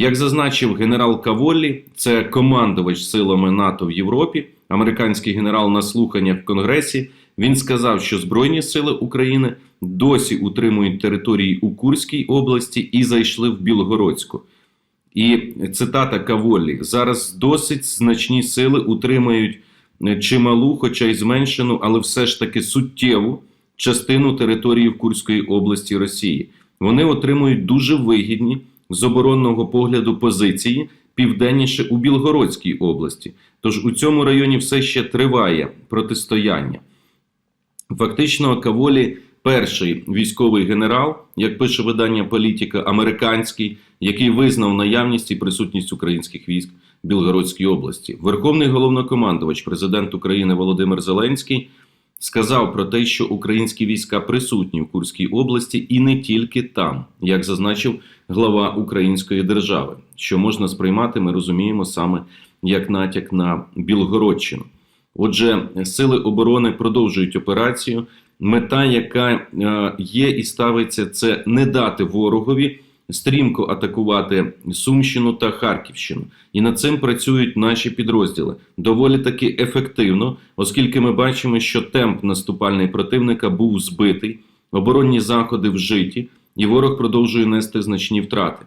Як зазначив генерал Каволлі, це командувач силами НАТО в Європі, американський генерал на слуханнях в Конгресі. Він сказав, що Збройні сили України досі утримують території у Курській області і зайшли в Білгородську. І цитата Каволі: зараз досить значні сили утримують е, чималу, хоча й зменшену, але все ж таки суттєву частину території в Курської області Росії. Вони отримують дуже вигідні з оборонного погляду позиції південніше у Білгородській області. Тож у цьому районі все ще триває протистояння. Фактично, Каволі перший військовий генерал, як пише видання Політика, американський, який визнав наявність і присутність українських військ в Білгородській області. Верховний головнокомандувач, президент України Володимир Зеленський, сказав про те, що українські війська присутні в Курській області і не тільки там, як зазначив глава Української держави, що можна сприймати, ми розуміємо саме як натяк на Білгородщину. Отже, сили оборони продовжують операцію. Мета, яка е, є і ставиться, це не дати ворогові стрімко атакувати Сумщину та Харківщину. І над цим працюють наші підрозділи доволі таки ефективно, оскільки ми бачимо, що темп наступальний противника був збитий, оборонні заходи вжиті, і ворог продовжує нести значні втрати.